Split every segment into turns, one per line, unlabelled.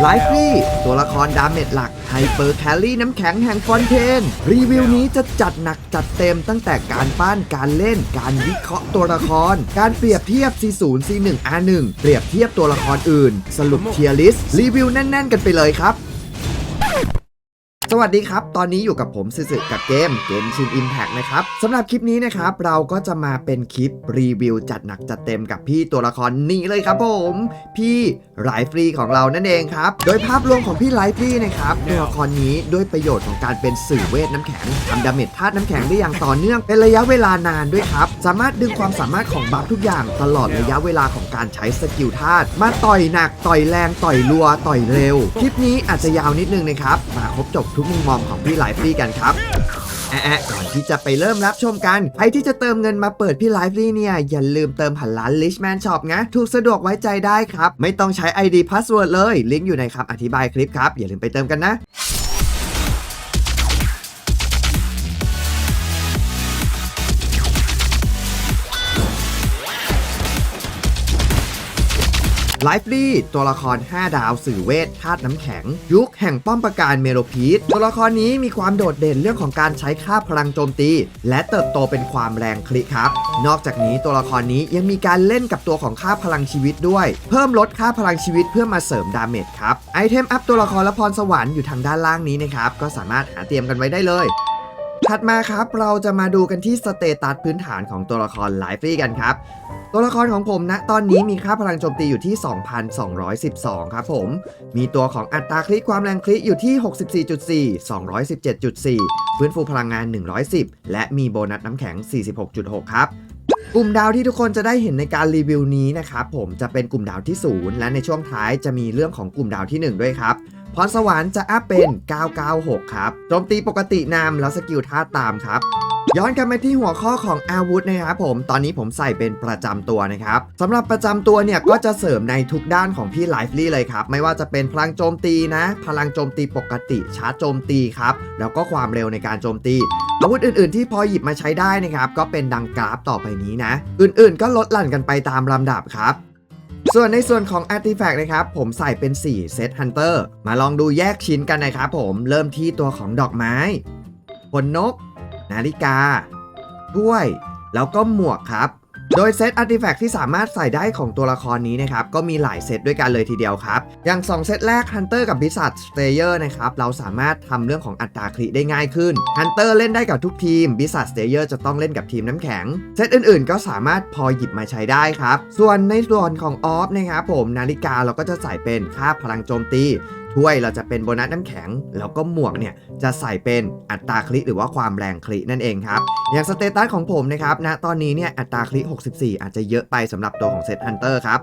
ไลฟ์ลี่ตัวละครดาเมจหลักไฮเปอร์แคลรี่น้ำแข็งแห่งฟอนเทน รีวิวนี้จะจัดหนักจัดเต็มตั้งแต่การปั้นการเล่น การวิเคราะห์ตัวละคร การเปรียบเทียบ C0 C1 R1 เปรียบเทียบตัวละครอื่น สรุปเทียร์ลิสตรีวิวแน่น ๆ กันไปเลยครับ สวัสดีครับ ตอนนี้อยู่กับผมสึๆกับเกมเกมชิน Impact นะครับสำหรับคลิปนี้นะครับ เราก็จะมาเป็นคลิปรีวิวจัดหนักจัดเต็มกับพี่ตัวละครนี้เลยครับผม พี่ไลฟรีของเรานั่นเองครับ โดยภาพรวมของพี่ไลฟรีนะครับตัวละครนี้ด้วยประโยชน์ของการเป็นสื่อเวทน้ำแข็งทำดาเมจธาตุน้ำแข็งได้อย่างต่อเนื่องเป็นระยะเวลานานด้วยครับ สามารถดึงความสามารถของบัฟทุกอย่างตลอดระยะเวลาของการใช้สกิลธาตุมาต่อยหนักต่อยแรงต่อยรัวต่อยเร็ว คลิปนี้อาจจะยาวนิดนึงนะครับมาครบจบทุกมุมมองของพี่ไลฟ์ลี่กันครับแอะก่อนที่จะไปเริ่มรับชมกันใครที่จะเติมเงินมาเปิดพี่ไลฟ์ลี่เนี่ย อย่าลืมเติมผ่านร้าน Richman Shop นะ ถูกสะดวกไว้ใจได้ครับ ไม่ต้องใช้ ID Password เลย ลิงก์อยู่ในคำอธิบายคลิปครับ อย่าลืมไปเติมกันนะ ไลฟ์ลี่ตัวละคร 5 ดาวสื่อเวทธาตุน้ำแข็ง ยุคแห่งป้อมปราการเมโลพีทตัวละครนี้มีความโดดเด่นเรื่องของการใช้ค่าพลังโจมตี และเติบโตเป็นความแรงคลิครับ นอกจากนี้ตัวละครนี้ยังมีการเล่นกับตัวของค่าพลังชีวิตด้วย เพิ่มลดค่าพลังชีวิตเพื่อมาเสริมดาเมจครับไอเทมอัพตัวละครและพรสวรรค์อยู่ทางด้านล่างนี้นะครับก็สามารถหาเตรียมกันไว้ได้เลย ถัดมาครับเราจะมาดูกันที่สเตตัสพื้นฐานของตัวละครไลฟ์ลี่กันครับ ตัวละครของผมนะตอนนี้มีค่าพลังโจมตีอยู่ที่ 2,212 ครับผม มีตัวของอัตราคลิกความแรงคลิกอยู่ที่ 64.4 217.4 ฟื้นฟูพลังงาน 110 และมีโบนัสน้ำแข็ง 46.6 ครับกลุ่มดาวที่ทุกคนจะได้เห็นในการรีวิวนี้นะครับผมจะเป็นกลุ่มดาวที่ 0 และในช่วงท้ายจะมีเรื่องของกลุ่มดาวที่ 1 ด้วยครับ พรสวรรค์จะอัพเป็น 996 ครับ โจมตีปกตินำแล้วสกิลท่าตามครับ ย้อนกลับมาที่หัวข้อของอาวุธนะครับผม ตอนนี้ผมใส่เป็นประจำตัวนะครับสำหรับประจำตัวเนี่ยก็จะเสริมในทุกด้านของพี่ไลฟ์ลี่เลยครับ ไม่ว่าจะเป็นพลังโจมตีนะ พลังโจมตีปกติชาร์จโจมตีครับ แล้วก็ความเร็วในการโจมตีอาวุธอื่นๆที่พอหยิบมาใช้ได้นะครับ ก็เป็นดังกราฟต่อไปนี้นะ อื่นๆ ก็ลดหลั่นกันไปตามลำดับครับ ส่วนในส่วนของ Artifact นะครับผมใส่เป็น 4 เซต Hunter มาลองดูแยกชิ้นกันนะครับผมเริ่มที่ตัวของดอกไม้ขนนก นาฬิกาถ้วย แล้วก็หมวกครับ โดยเซตอาร์ติแฟกที่สามารถใส่ได้ของตัวละครนี้นะครับก็มีหลายเซตด้วยกันเลยทีเดียวครับ อย่าง 2 เซตแรก Hunter กับ Blizzard Slayer นะครับเราสามารถทำเรื่องของอัตราคริได้ง่ายขึ้น Hunter เล่นได้กับทุกทีม Blizzard Slayer จะต้องเล่นกับทีมน้ำแข็ง เซตอื่นๆ ก็สามารถพอหยิบมาใช้ได้ครับ ส่วนในส่วนของออฟนะครับผมนาฬิกาเราก็จะใส่เป็นค่าพลังโจมตี ถ้วยเราจะเป็นโบนัสน้ำแข็ง แล้วก็หมวกเนี่ยจะใส่เป็นอัตราคลิหรือว่าความแรงคลินั่นเองครับ อย่างสเตตัสของผมนะครับณตอนนี้เนี่ยอัตราคลิ 64 อาจจะเยอะไปสำหรับตัวของเซตฮันเตอร์ครับ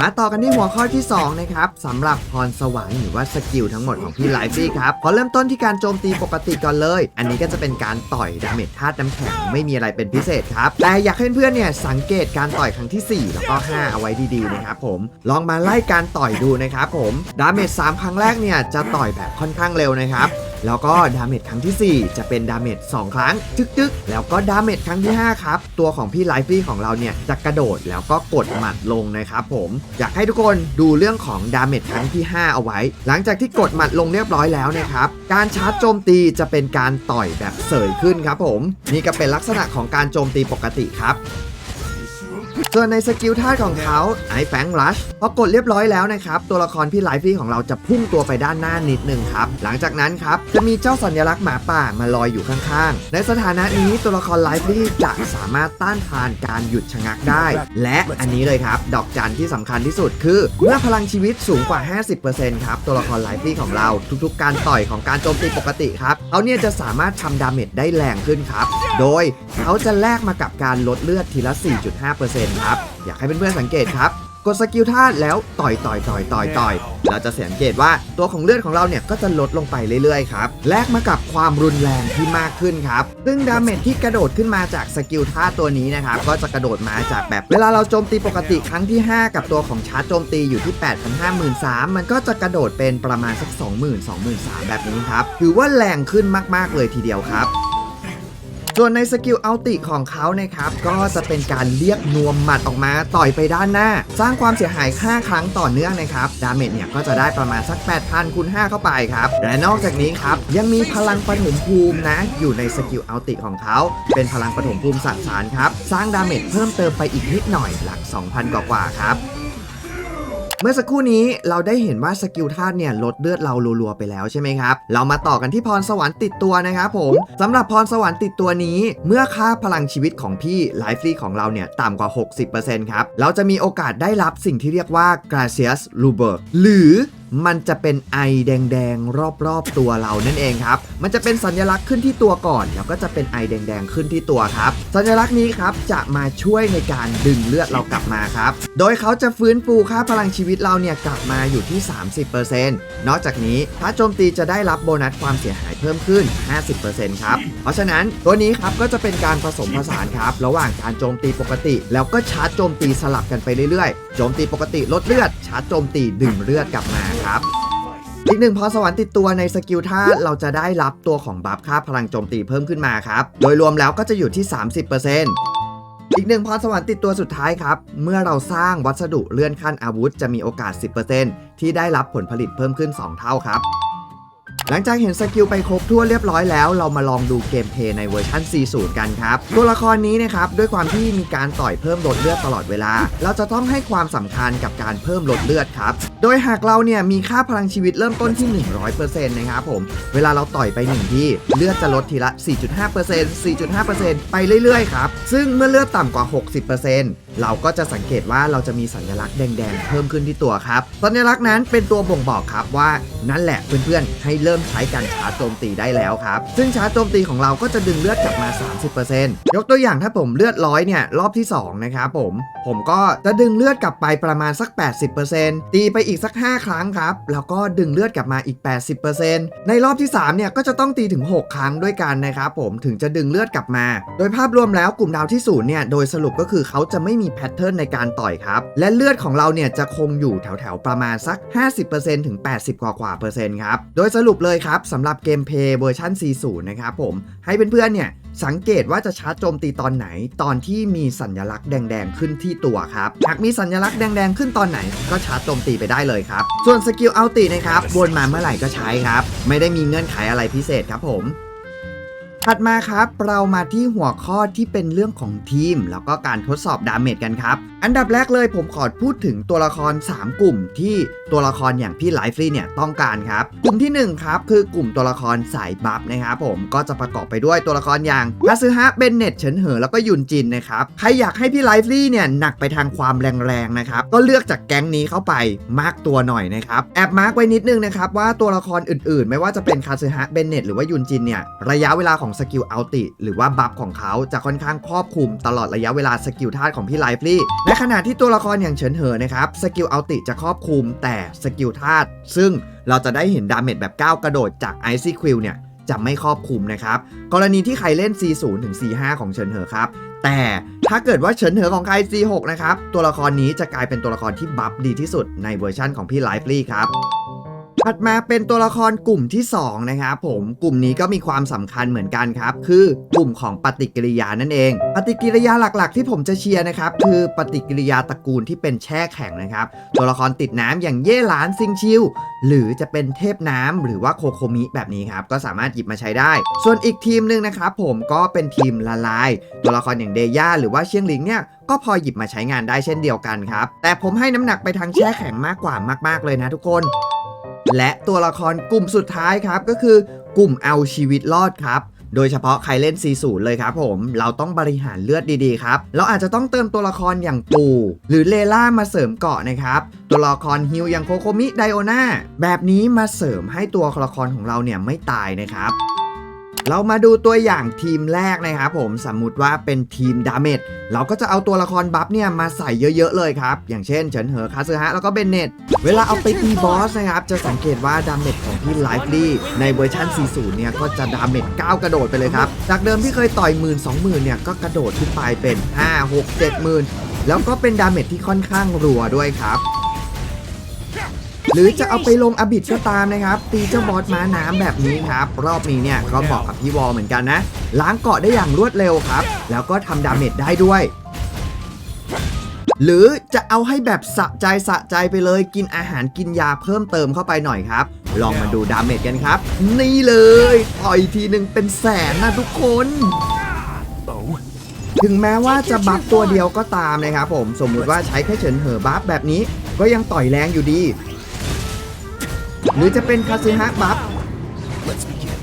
มาต่อกันที่หัวข้อที่ 2 นะครับสำหรับพรสวรรค์หรือว่าสกิลทั้งหมดของพี่ไลฟี่ครับขอเริ่มต้นที่การโจมตีปกติก่อนเลย อันนี้ก็จะเป็นการต่อยดาเมจธาตุน้ำแข็งไม่มีอะไรเป็นพิเศษครับ แต่อยากให้เพื่อนๆเนี่ยสังเกตการต่อยครั้งที่ 4 แล้วก็ 5 เอาไว้ดีๆนะครับผมลองมาไล่การต่อยดูนะครับผมดาเมจ3ครั้งแรกเนี่ยจะต่อยแบบค่อนข้างเร็วนะครับแล้วก็ดาเมจครั้งที่ 4 จะเป็นดาเมจ2ครั้งจึ๊กๆ แล้วก็ดาเมจครั้งที่ 5 ครับ ตัวของพี่ไลฟี่ของเราเนี่ยจะกระโดดแล้วก็กดหมัดลงนะครับผมอยากให้ทุกคนดูเรื่องของดาเมจครั้งที่ 5 เอาไว้ หลังจากที่กดหมัดลงเรียบร้อยแล้วนะครับ การชาร์จโจมตีจะเป็นการต่อยแบบเสยขึ้นครับผม นี่ก็เป็นลักษณะของการโจมตีปกติครับ ส่วนในสกิลท่าของเขาไอแฟงรัชพอกดเรียบร้อยแล้วนะครับ ตัวละครพี่ไลฟี่ของเราจะพุ่งตัวไปด้านหน้านิดนึงครับ หลังจากนั้นครับ จะมีเจ้าสัญลักษณ์หมาป่ามาลอยอยู่ข้างๆ ในสถานะนี้ตัวละครไลฟี่จะสามารถต้านทานการหยุดชะงักได้ และอันนี้เลยครับ ดอกจันที่สำคัญที่สุดคือ เมื่อพลังชีวิตสูงกว่า 50%ครับตัวละครไลฟี่ของเราทุกๆ การต่อยของการโจมตีปกติครับเขาเนี่ยจะสามารถทำดาเมจได้แรงขึ้นครับ โดยเขาจะแลกมากับการลดเลือดทีละ 4.5%ครับ อยากให้เพื่อนๆสังเกตครับ กดสกิลธาแล้วต่อยต่อยต่อยต่อยต่อยเราจะสังเกตว่าตัวของเลือดของเราเนี่ยก็จะลดลงไปเรื่อยๆครับ แลกมากับความรุนแรงที่มากขึ้นครับ ซึ่งดาเมจที่กระโดดขึ้นมาจากสกิลธาตัวนี้นะครับ ก็จะกระโดดมาจากแบบ เวลาเราโจมตีปกติครั้งที่ 5 กับตัวของชาร์จโจมตีอยู่ที่ 8 5 0 0 0 3มันก็จะกระโดดเป็นประมาณสัก 20,000 23,000แบบนี้ครับ ถือว่าแรงขึ้นมากๆเลยทีเดียวครับ ส่วนในสกิลเอัลติของเขานะครับ ก็จะเป็นการเรียกนวมหมัดออกมาต่อยไปด้านหน้า สร้างความเสียหาย 5 ครั้งต่อเนื่องนะครับ ดาเมจเนี่ยก็จะได้ประมาณสัก 8,000คูณ5เข้าไปครับ และนอกจากนี้ครับ ยังมีพลังปฐมภูมินะ อยู่ในสกิลเอัลติของเขา เป็นพลังปฐมภูมิสสารครับ สร้างดาเมจเพิ่มเติมไปอีกนิดหน่อยหลัก 2,000 กว่าๆครับ เมื่อสักครู่นี้เราได้เห็นว่าสกิลธาตุเนี่ยลดเลือดเรารัวๆไปแล้วใช่ไหมครับ เรามาต่อกันที่พรสวรรค์ติดตัวนะครับผมสำหรับพรสวรรค์ติดตัวนี้ เมื่อค่าพลังชีวิตของพี่ไลฟ์ฟรีของเราเนี่ยต่ำกว่า 60%ครับ เราจะมีโอกาสได้รับสิ่งที่เรียกว่า Gracious r u b e r หรือ มันจะเป็นไอแดงๆ รอบๆตัวเรานั่นเองครับ มันจะเป็นสัญลักษณ์ขึ้นที่ตัวก่อน แล้วก็จะเป็นไอแดงๆ ขึ้นที่ตัวครับ สัญลักษณ์นี้ครับจะมาช่วยในการดึงเลือดเรากลับมาครับ โดยเขาจะฟื้นฟูค่าพลังชีวิตเราเนี่ยกลับมาอยู่ที่ 30%นอกจากนี้ถ้าโจมตีจะได้รับโบนัสความเสียหายเพิ่มขึ้น 50%ครับ เพราะฉะนั้นตัวนี้ครับก็จะเป็นการผสมผสานครับ ระหว่างการโจมตีปกติ แล้วก็ชาร์จโจมตีสลับกันไปเรื่อยๆ โจมตีปกติลดเลือด ชาร์จโจมตีดึงเลือดกลับมาครับอีกหนึ่งพรสวรรค์ติดตัวในสกิลท่าเราจะได้รับตัวของบัฟค่าพลังโจมตีเพิ่มขึ้นมาครับ โดยรวมแล้วก็จะอยู่ที่ 30%อีกหนึ่งพรสวรรค์ติดตัวสุดท้ายครับ เมื่อเราสร้างวัสดุเลื่อนขั้นอาวุธจะมีโอกาส 10%ที่ได้รับผลผลิตเพิ่มขึ้น 2 เท่าครับ หลังจากเห็นสกิลไปครบทั่วเรียบร้อยแล้ว เรามาลองดูเกมเพลย์ในเวอร์ชัน40 กันครับ ตัวละครนี้นะครับ ด้วยความที่มีการต่อยเพิ่มลดเลือดตลอดเวลา เราจะต้องให้ความสำคัญกับการเพิ่มลดเลือดครับ โดยหากเราเนี่ยมีค่าพลังชีวิตเริ่มต้นที่ 100%นะครับผม เวลาเราต่อยไปหนึ่งที่เลือดจะลดทีละ 4.5% 4.5%ไปเรื่อยๆครับ ซึ่งเมื่อเลือดต่ำกว่า 60% เราก็จะสังเกตว่าเราจะมีสัญลักษณ์แดงๆ เพิ่มขึ้นที่ตัวครับ สัญลักษณ์นั้นเป็นตัวบ่งบอกครับว่านั่นแหละเพื่อนๆ ให้เริ่มใช้การชาร์จโจมตีได้แล้วครับ ซึ่งชาร์จโจมตีของเราก็จะดึงเลือดกลับมา 30%ยกตัวอย่างถ้าผมเลือดร้อยเนี่ยรอบที่2นะครับผม ผมก็จะดึงเลือดกลับไปประมาณสัก 80%ตีไปอีกสัก 5 ครั้งครับแล้วก็ดึงเลือดกลับมาอีก 80%ในรอบที่3เนี่ยก็จะต้องตีถึง 6 ครั้งด้วยกันนะครับผมถึงจะดึงเลือดกลับมา โดยภาพรวมแล้วกลุ่มดาวที่ศูนย์เนี่ยโดยสรุปก็คือเขาจะไม่มีีแพทเทิร์นในการต่อยครับ และเลือดของเราเนี่ยจะคงอยู่แถวๆประมาณสัก 50%ถึง 80 กว่ากว่าเปอร์เซ็นต์ครับ โดยสรุปเลยครับสำหรับเกมเพย์เวอร์ชัน40 นะครับผม ให้เพื่อนๆเนี่ยสังเกตว่าจะชาร์จโจมตีตอนไหน ตอนที่มีสัญลักษณ์แดง ๆ ขึ้นที่ตัวครับ หากมีสัญลักษณ์แดง ๆ ขึ้นตอนไหน ก็ชาร์จโจมตีไปได้เลยครับ ส่วนสกิลอัลตินะครับวนมาเมื่อไหร่ก็ใช้ครับ ไม่ได้มีเงื่อนไขอะไรพิเศษครับผม ถัดมาครับ เรามาที่หัวข้อที่เป็นเรื่องของทีม แล้วก็การทดสอบดาเมจกันครับ อันดับแรกเลยผมขอพูดถึงตัวละคร 3 กลุ่มที่ตัวละครอย่างพี่ไลฟ์รีเนี่ยต้องการครับ กลุ่มที่ 1 ครับ คือกลุ่มตัวละครสายบัฟนะครับผมก็จะประกอบไปด้วยตัวละครอย่างฮาซึฮะเบนเน็ตเฉินเหอแล้วก็ยุนจินนะครับใครอยากให้พี่ไลฟ์รีเนี่ยหนักไปทางความแรงๆนะครับก็เลือกจากแก๊งนี้เข้าไปมากตัวหน่อยนะครับแอบมาร์กไว้นิดนึงนะครับว่าตัวละครอื่นๆ ไม่ว่าจะเป็นคาซึฮะเบนเน็ตหรือว่ายุนจินเนี่ยระยะเวลาของสกิลอัลติหรือว่าบัฟของเขาจะค่อนข้างครอบคลุมตลอดระยะเวลาสกิลธาตุของพี่ไลฟ์ลี่ขณะที่ตัวละครอย่างเฉินเหอนะครับสกิลอัลติจะครอบคลุมแต่สกิลธาตุซึ่งเราจะได้เห็นดาเมจแบบก้าวกระโดดจากไอซี่ควิลเนี่ยจะไม่ครอบคลุมนะครับ กรณีที่ใครเล่น C0 ถึง C5 ของเฉินเหอครับ แต่ถ้าเกิดว่าเฉินเหอของใคร C6 นะครับ ตัวละครนี้จะกลายเป็นตัวละครที่บัฟดีที่สุดในเวอร์ชั่นของพี่ไลฟ์ลี่ครับ ถัดมาเป็นตัวละครกลุ่มที่2นะครับผมกลุ่มนี้ก็มีความสำคัญเหมือนกันครับ คือกลุ่มของปฏิกิริยานั่นเอง ปฏิกิริยาหลักๆ ที่ผมจะเชียร์นะครับ คือปฏิกิริยาตระกูลที่เป็นแช่แข็งนะครับ ตัวละครติดน้ำอย่างเย่หลานซิงชิวหรือจะเป็นเทพน้ำหรือว่าโคโคมิแบบนี้ครับก็สามารถหยิบมาใช้ได้ ส่วนอีกทีมหนึ่งนะครับผมก็เป็นทีมละลาย ตัวละครอย่างเดย่าหรือว่าเชียงหลิงเนี่ยก็พอหยิบมาใช้งานได้เช่นเดียวกันครับ แต่ผมให้น้ำหนักไปทางแช่แข็งมากกว่ามาก ๆ เลยนะทุกคน และตัวละครกลุ่มสุดท้ายครับ ก็คือกลุ่มเอาชีวิตรอดครับโดยเฉพาะใครเล่น C0 เลยครับผม เราต้องบริหารเลือดดีๆครับ เราอาจจะต้องเติมตัวละครอย่างปู หรือเลล่ามาเสริมเกาะนะครับ ตัวละครฮิวอย่างโคโคมิไดโอนาแบบนี้มาเสริมให้ตัวละครของเราเนี่ยไม่ตายนะครับ เรามาดูตัวอย่างทีมแรกนะครับผมสมมุติว่าเป็นทีมดาเมจเราก็จะเอาตัวละครบัฟเนี่ยมาใส่เยอะๆเลยครับ อย่างเช่นเฉินเหอคาซึฮะแล้วก็เบนเนตเวลาเอาไปตีบอสนะครับ จะสังเกตว่าดาเมจของพี่ไลฟ์ลี่ในเวอร์ชัน40 เนี่ย ก็จะดาเมจก้าวกระโดดไปเลยครับ จากเดิมที่เคยต่อยหมื่นสองหมื่นเนี่ย ก็กระโดดขึ้นไปเป็น 5 6 7หมื่นแล้วก็เป็นดาเมจที่ค่อนข้างรัวด้วยครับ หรือจะเอาไปลงอบิดก็ตามนะครับ ตีเจ้าบอสม้าน้ำแบบนี้ครับ รอบนี้เนี่ยก็บอกกับพี่วอลเหมือนกันนะ ล้างเกาะได้อย่างรวดเร็วครับ แล้วก็ทำดาเมจได้ด้วยหรือจะเอาให้แบบสะใจสะใจไปเลยกินอาหารกินยาเพิ่มเติมเข้าไปหน่อยครับ ลองมาดูดาเมจกันครับ นี่เลยต่อยทีหนึ่งเป็นแสนนะทุกคนถึงแม้ว่าจะบัฟตัวเดียวก็ตามนะครับผม สมมุติว่าใช้แค่เฉินเหอบัฟแบบนี้ ก็ยังต่อยแรงอยู่ดี หรือจะเป็นคาซึฮะบัฟ
Let's begin.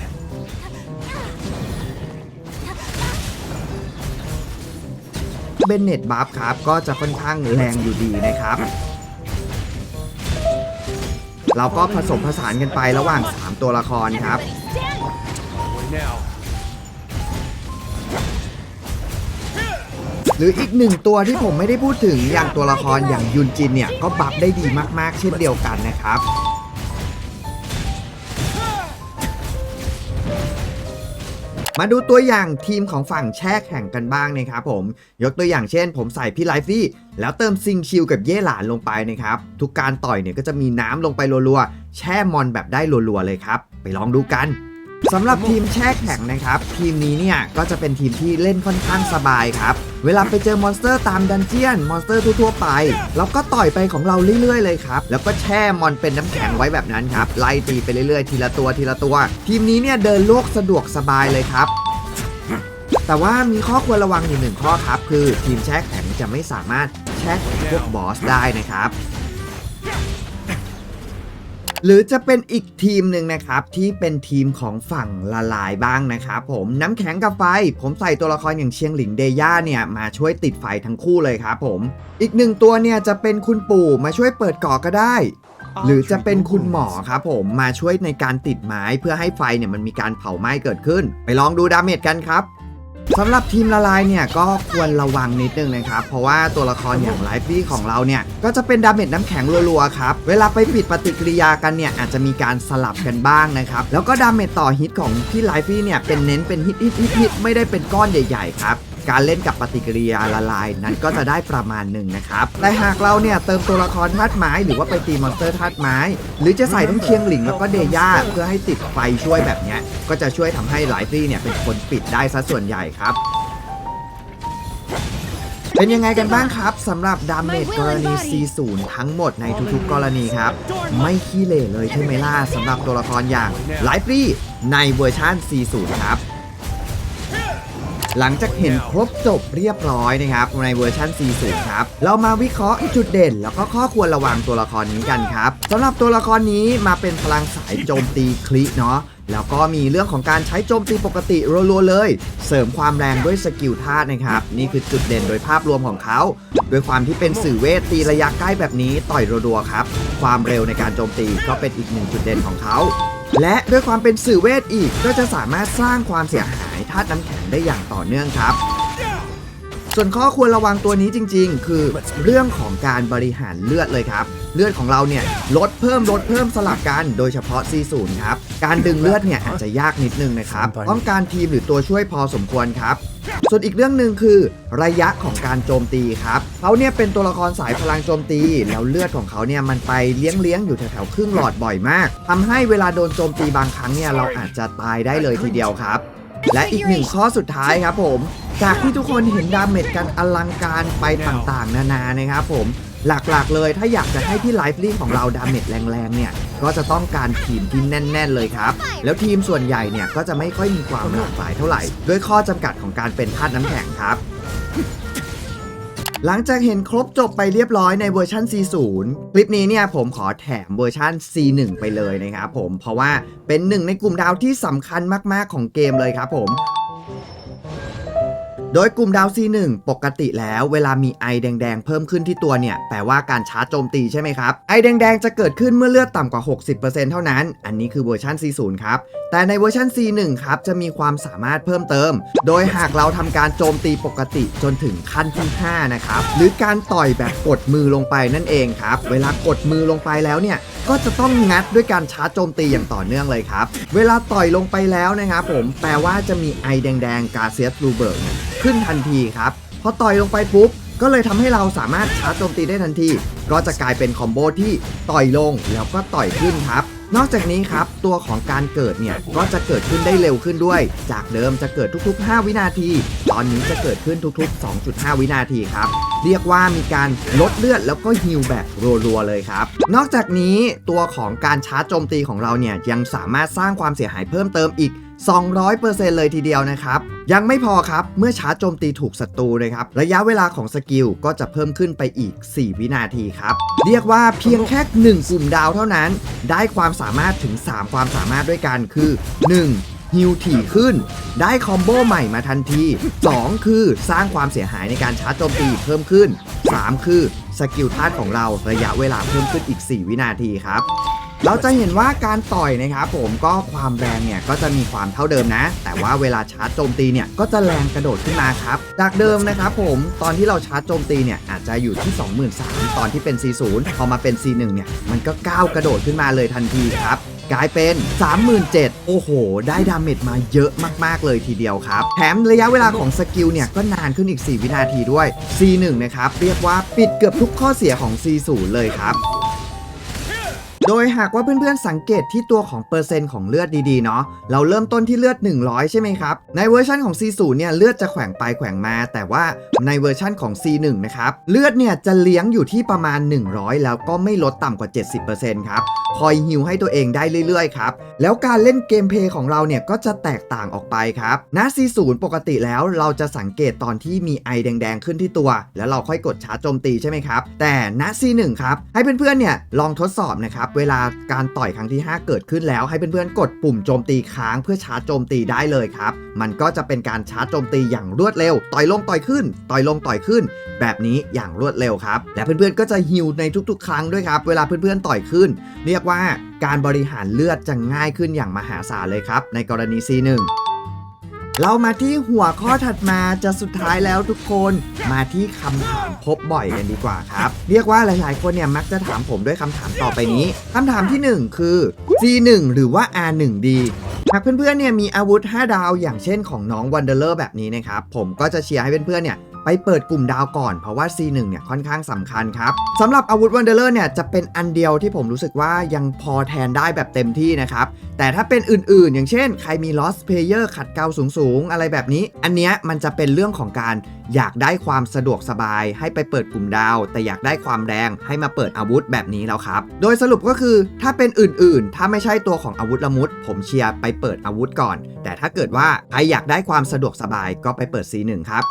เบนเน็ตบัฟครับก็จะค่อนข้างแรงอยู่ดีนะครับ เราก็ผสมผสานกันไประหว่าง 3 ตัวละครครับ
Way now.
หรืออีกหนึ่งตัวที่ผมไม่ได้พูดถึงอย่างตัวละครอย่างยุนจินเนี่ย ก็บัฟได้ดีมากๆ เช่นเดียวกันนะครับ มาดูตัวอย่างทีมของฝั่งแช่แข่งกันบ้างนะครับผม ยกตัวอย่างเช่น ผมใส่พี่ไลฟี่แล้วเติมซิงชิลกับเย่หลานลงไปนะครับ ทุกการต่อยเนี่ยก็จะมีน้ำลงไปรัวๆ แช่มอนแบบได้รัวๆเลยครับ ไปลองดูกัน สำหรับทีมแช่แข็งนะครับ ทีมนี้เนี่ยก็จะเป็นทีมที่เล่นค่อนข้างสบายครับ เวลาไปเจอมอนสเตอร์ตามดันเจียนมอนสเตอร์ทั่วๆไปเราก็ต่อยไปของเราเรื่อยๆเลยครับ แล้วก็แช่มอนเป็นน้ำแข็งไว้แบบนั้นครับ ไล่ตีไปเรื่อยๆ ทีละตัวทีละตัว ทีมนี้เนี่ยเดินโลกสะดวกสบายเลยครับแต่ว่ามีข้อควรระวังอยู่หนึ่งข้อครับ คือทีมแช่แข็งจะไม่สามารถแช่แข็งพวกบอสได้นะครับ หรือจะเป็นอีกทีมหนึ่งนะครับที่เป็นทีมของฝั่งละลายบ้างนะครับผมน้ำแข็งกับไฟ ผมใส่ตัวละครอย่างเชียงหลิงเดย่าเนี่ยมาช่วยติดไฟทั้งคู่เลยครับผม อีกหนึ่งตัวเนี่ยจะเป็นคุณปู่มาช่วยเปิดก่อก็ได้ หรือจะเป็นคุณหมอครับผมมาช่วยในการติดไม้เพื่อให้ไฟเนี่ยมันมีการเผาไหม้เกิดขึ้น ไปลองดูดาเมจกันครับ สำหรับทีมละลายเนี่ยก็ควรระวังนิดนึงนะครับ เพราะว่าตัวละครอย่างไลฟี่ของเราเนี่ย ก็จะเป็นดาเมจน้ำแข็งรัวๆครับ เวลาไปปิดปฏิกิริยากันเนี่ย อาจจะมีการสลับกันบ้างนะครับ แล้วก็ดาเมจต่อฮิตของพี่ไลฟี่เนี่ยเป็นเน้นเป็นฮิตฮิตฮิตฮิตไม่ได้เป็นก้อนใหญ่ ๆ ครับ การเล่นกับปฏิกิริยาละลายนั้นก็จะได้ประมาณหนึ่งนะครับ แต่หากเราเนี่ยเติมตัวละครธาตุไม้หรือว่าไปตีมอนสเตอร์ธาตุไม้ หรือจะใส่ทั้งเชียงหลิงแล้วก็เดย่าเพื่อให้ติดไฟช่วยแบบนี้ก็จะช่วยทำให้หลายฟี่เนี่ยเป็นคนปิดได้ซะส่วนใหญ่ครับเป็นยังไงกันบ้างครับสำหรับดาเมจกรณี C0 ทั้งหมดในทุกๆ กรณีครับ ไม่ขี้เหร่เลยใช่ไหมล่ะสำหรับตัวละครอย่างไลฟ์รีในเวอร์ชัน C0 ครับ หลังจากเห็นครบจบเรียบร้อยนะครับในเวอร์ชัน40ครับเรามาวิเคราะห์จุดเด่น แล้วก็ข้อควรระวังตัวละครนี้กันครับสำหรับตัวละครนี้มาเป็นพลังสายโจมตีคลิเนาะ แล้วก็มีเรื่องของการใช้โจมตีปกติรัวๆเลย เสริมความแรงด้วยสกิลธาตุนะครับ นี่คือจุดเด่นโดยภาพรวมของเขา ด้วยความที่เป็นสื่อเวทตีระยะใกล้แบบนี้ต่อยรัวๆครับ ความเร็วในการโจมตีก็เป็นอีกหนึ่งจุดเด่นของเขา และด้วยความเป็นสื่อเวทอีกก็จะสามารถสร้างความเสียหายธาตุน้ำแข็งได้อย่างต่อเนื่องครับ ส่วนข้อควรระวังตัวนี้จริง ๆ คือเรื่องของการบริหารเลือดเลยครับ เลือดของเราเนี่ยลดเพิ่มลดเพิ่มสลับกันโดยเฉพาะ C0 ครับ การดึงเลือดเนี่ยอาจจะยากนิดนึงนะครับต้องการทีมหรือตัวช่วยพอสมควรครับ ส่วนอีกเรื่องหนึ่งคือ ระยะของการโจมตีครับเขาเนี่ยเป็นตัวละครสายพลังโจมตี แล้วเลือดของเขาเนี่ยมันไปเลี้ยงเลี้ยงๆอยู่แถวๆครึ่งหลอดบ่อยมากทำให้เวลาโดนโจมตีบางครั้งเนี่ยเราอาจจะตายได้เลยทีเดียวครับ และอีกหนึ่งข้อสุดท้ายครับผม จากที่ทุกคนเห็นดาเมจกันอลังการไปต่างๆ นานานะครับผมหลักๆเลยถ้าอยากจะให้ที่ไลฟ์ลิงของเราดาเมจแรงๆ เนี่ย ก็จะต้องการทีมที่แน่น ๆ เลยครับ แล้วทีมส่วนใหญ่เนี่ย ก็จะไม่ค่อยมีความหลากหลายเท่าไหร่ ด้วยข้อจำกัดของการเป็นธาตุน้ำแข็งครับ หลังจากเห็นครบจบไปเรียบร้อยในเวอร์ชัน C0 คลิปนี้เนี่ยผมขอแถมเวอร์ชัน C1 ไปเลยนะครับผมเพราะว่าเป็นหนึ่งในกลุ่มดาวที่สำคัญมากๆของเกมเลยครับผม โดยกลุ่มดาว C1 ปกติแล้วเวลามีไอแดงๆ เพิ่มขึ้นที่ตัวเนี่ย แปลว่าการชาร์จโจมตีใช่ไหมครับ ไอแดงๆ จะเกิดขึ้นเมื่อเลือดต่ำกว่า 60%เท่านั้น อันนี้คือเวอร์ชัน C0 ครับ แต่ในเวอร์ชัน C1 ครับ จะมีความสามารถเพิ่มเติม โดยหากเราทำการโจมตีปกติจนถึงขั้นที่ 5 นะครับ หรือการต่อยแบบกดมือลงไปนั่นเองครับ เวลากดมือลงไปแล้วเนี่ย ก็จะต้องงัดด้วยการชาร์จโจมตีอย่างต่อเนื่องเลยครับ เวลาต่อยลงไปแล้วนะครับผม แปลว่าจะมีไอแดงๆ กาเซียสลูเบิร์กเนี่ยขึ้นทันทีครับพอต่อยลงไปปุ๊บ ก็เลยทำให้เราสามารถชาร์จโจมตีได้ทันที ก็จะกลายเป็นคอมโบที่ต่อยลงแล้วก็ต่อยขึ้นครับนอกจากนี้ครับ ตัวของการเกิดเนี่ย ก็จะเกิดขึ้นได้เร็วขึ้นด้วย จากเดิมจะเกิดทุกๆ 5 วินาที ตอนนี้จะเกิดขึ้นทุกๆ 2.5 วินาทีครับ เรียกว่ามีการลดเลือดแล้วก็ฮิลแบบรัวๆเลยครับ นอกจากนี้ตัวของการชาร์จโจมตีของเราเนี่ย ยังสามารถสร้างความเสียหายเพิ่มเติมอีก 200%เลยทีเดียวนะครับ ยังไม่พอครับ เมื่อชาร์จโจมตีถูกศัตรูนะครับ ระยะเวลาของสกิลก็จะเพิ่มขึ้นไปอีก 4 วินาทีครับ เรียกว่าเพียงแค่ 1 กลุ่มดาวเท่านั้น ได้ความสามารถถึง 3 ความสามารถด้วยกันคือ 1. ฮิวถี่ขึ้น ได้คอมโบใหม่มาทันที 2 คือสร้างความเสียหายในการชาร์จโจมตีเพิ่มขึ้น 3 คือสกิลธาตุของเราระยะเวลาเพิ่มขึ้นอีก 4 วินาทีครับ เราจะเห็นว่าการต่อยนะครับผมก็ความแรงเนี่ยก็จะมีความเท่าเดิมนะ แต่ว่าเวลาชาร์จโจมตีเนี่ยก็จะแรงกระโดดขึ้นมาครับ จากเดิมนะครับผมตอนที่เราชาร์จโจมตีเนี่ยอาจจะอยู่ที่ 23,000ตอนที่เป็น40พอมาเป็น41เนี่ยมันก็ก้าวกระโดดขึ้นมาเลยทันทีครับกลายเป็น 37,000 โอ้โห ได้ดาเมจมาเยอะมาก ๆ เลยทีเดียวครับ แถมระยะเวลาของสกิลเนี่ย ก็นานขึ้นอีก 4 วินาทีด้วย C1 นะครับ เรียกว่าปิดเกือบทุกข้อเสียของ C0 เลยครับ โดยหากว่าเพื่อนๆสังเกตที่ตัวของเปอร์เซ็นต์ของเลือดดีๆเนาะเราเริ่มต้นที่เลือด 100 ใช่ไหมครับ ในเวอร์ชันของ C0 เนี่ยเลือดจะแขว่งไปแขว่งมา แต่ว่าในเวอร์ชันของ C1 นะครับเลือดเนี่ยจะเลี้ยงอยู่ที่ประมาณ 100 แล้วก็ไม่ลดต่ำกว่า 70%ครับคอยฮิวให้ตัวเองได้เรื่อยๆครับแล้วการเล่นเกมเพย์ของเราเนี่ยก็จะแตกต่างออกไปครับณ C0 ปกติแล้วเราจะสังเกตตอนที่มีไอแดงๆขึ้นที่ตัว แล้วเราค่อยกดชาร์จโจมตีใช่ไหมครับ แต่ณ C1 ครับให้เพื่อนๆเนี่ยลองทดสอบนะครับเวลาการต่อยครั้งที่ 5 เกิดขึ้นแล้วให้เพื่อนๆกดปุ่มโจมตีค้างเพื่อชาร์จโจมตีได้เลยครับ มันก็จะเป็นการชาร์จโจมตีอย่างรวดเร็ว ต่อยลงต่อยขึ้น ต่อยลงต่อยขึ้น แบบนี้อย่างรวดเร็วครับ และเพื่อนๆก็จะฮิลในทุกๆ ครั้งด้วยครับ เวลาเพื่อนๆต่อยขึ้น เรียกว่าการบริหารเลือดจะง่ายขึ้นอย่างมหาศาลเลยครับ ในกรณี C1 เรามาที่หัวข้อถัดมาจะสุดท้ายแล้วทุกคนมาที่คำถามพบบ่อยกันดีกว่าครับ เรียกว่าหลายๆ คนเนี่ยมักจะถามผมด้วยคำถามต่อไปนี้คำถามที่ 1 คือ G1 หรือว่า R1 ดีหากเพื่อนๆเนี่ยมีอาวุธ 5 ดาวอย่างเช่นของน้องวันเดอร์แบบนี้นะครับ ผมก็จะเชียร์ให้เพื่อนๆเนี่ย ไปเปิดกลุ่มดาวก่อน เพราะว่า C1 เนี่ยค่อนข้างสำคัญครับสำหรับอาวุธวันเดอร์เนี่ยจะเป็นอันเดียวที่ผมรู้สึกว่ายังพอแทนได้แบบเต็มที่นะครับ แต่ถ้าเป็นอื่นๆ อย่างเช่น ใครมี lost player ขัดเกลาสูงๆ อะไรแบบนี้ อันเนี้ยมันจะเป็นเรื่องของการอยากได้ความสะดวกสบาย ให้ไปเปิดกลุ่มดาว แต่อยากได้ความแรงให้มาเปิดอาวุธแบบนี้แล้วครับ โดยสรุปก็คือถ้าเป็นอื่นๆ ถ้าไม่ใช่ตัวของอาวุธละมุด ผมเชียร์ไปเปิดอาวุธก่อน แต่ถ้าเกิดว่าใครอยากได้ความสะดวกสบายก็ไปเปิด C1 ครับ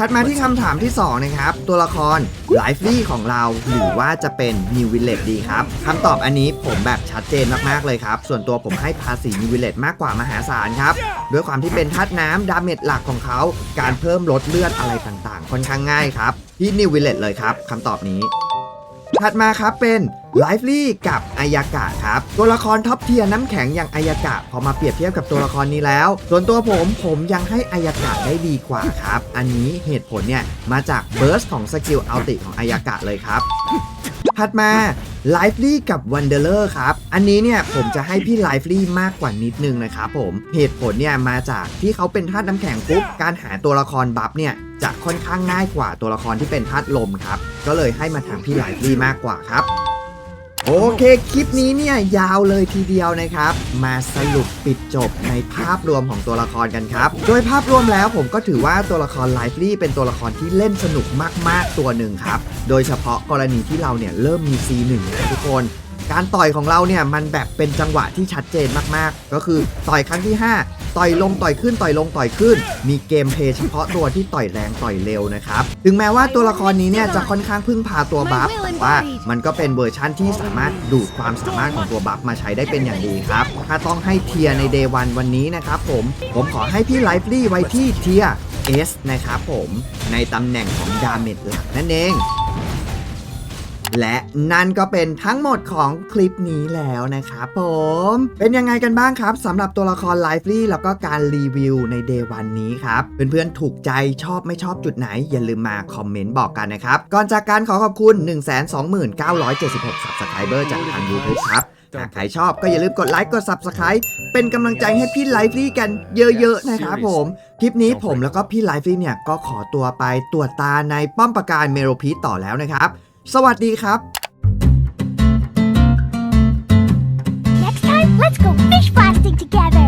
ถัดมาที่คำถามที่ 2 นะครับ ตัวละครไลฟ์ลี่ของเราหรือว่าจะเป็นนิววิลเลตดีครับคำตอบอันนี้ผมแบบชัดเจนมากๆเลยครับ ส่วนตัวผมให้ภาษีนิววิลเลตมากกว่ามหาศาลครับ ด้วยความที่เป็นธาตุน้ำดาเมจหลักของเขา การเพิ่มลดเลือดอะไรต่างๆ ค่อนข้างง่ายครับที่นิววิลเลตเลยครับคำตอบนี้ ถัดมาครับเป็นไลฟ์ลี่กับอายากะครับ ตัวละครท็อปเทียร์น้ำแข็งอย่างอายากะพอมาเปรียบเทียบกับตัวละครนี้แล้ว ส่วนตัวผมผมยังให้อายากะได้ดีกว่าครับ อันนี้เหตุผลเนี่ยมาจากเบิร์สของสกิลอัลติของอายากะเลยครับ ถัดมาไลฟ์ลี่กับวันเดอร์ครับ อันนี้เนี่ยผมจะให้พี่ไลฟ์ลี่มากกว่านิดนึงนะครับผม เหตุผลเนี่ยมาจากที่เขาเป็นธาตุน้ำแข็งปุ๊บ การหาตัวละครบัฟเนี่ยจะค่อนข้างง่ายกว่าตัวละครที่เป็นธาตุลมครับ ก็เลยให้มาทางพี่ไลฟ์ลี่มากกว่าครับ โอเค คลิปนี้เนี่ยยาวเลยทีเดียวนะครับ มาสรุปปิดจบในภาพรวมของตัวละครกันครับ โดยภาพรวมแล้วผมก็ถือว่าตัวละครไลฟ์ลี่เป็นตัวละครที่เล่นสนุกมาก ๆ ตัวหนึ่งครับ โดยเฉพาะกรณีที่เราเนี่ยเริ่มมี C1 นะทุกคนการต่อยของเราเนี่ยมันแบบเป็นจังหวะที่ชัดเจนมากๆ ก็คือต่อยครั้งที่ 5 ต่อยลงต่อยขึ้นต่อยลงต่อยขึ้น มีเกมเพย์เฉพาะตัวที่ต่อยแรงต่อยเร็วนะครับ ถึงแม้ว่าตัวละครนี้เนี่ยจะค่อนข้างพึ่งพาตัวบัฟแต่ว่ามันก็เป็นเวอร์ชั่นที่สามารถดูดความสามารถของตัวบัฟมาใช้ได้เป็นอย่างดีครับ ถ้าต้องให้เทียร์ในเดวันวันนี้นะครับผม ผมขอให้พี่ไลฟ์ลี่ไว้ที่เทียร์ S นะครับผมในตำแหน่งของดาเมจหลักนั่นเอง และนั่นก็เป็นทั้งหมดของคลิปนี้แล้วนะครับผม เป็นยังไงกันบ้างครับสำหรับตัวละครไลฟ์ลี่แล้วก็การรีวิวใน Day วันนี้ครับ เพื่อนๆถูกใจชอบไม่ชอบจุดไหน อย่าลืมมาคอมเมนต์บอกกันนะครับ ก่อนจากการขอขอบคุณ 129,976 subscriber จากทาง YouTube ครับหากใครชอบก็อย่าลืมกดไลค์กด Subscribe เป็นกำลังใจให้พี่ไลฟ์ลี่กันเยอะๆนะครับผม คลิปนี้ผมแล้วก็พี่ไลฟ์ลี่เนี่ยก็ขอตัวไปตรวจตาในป้อมปราการเมโรพีต่อแล้วนะครับ สวัสดีครับ
Next time let's go fish blasting together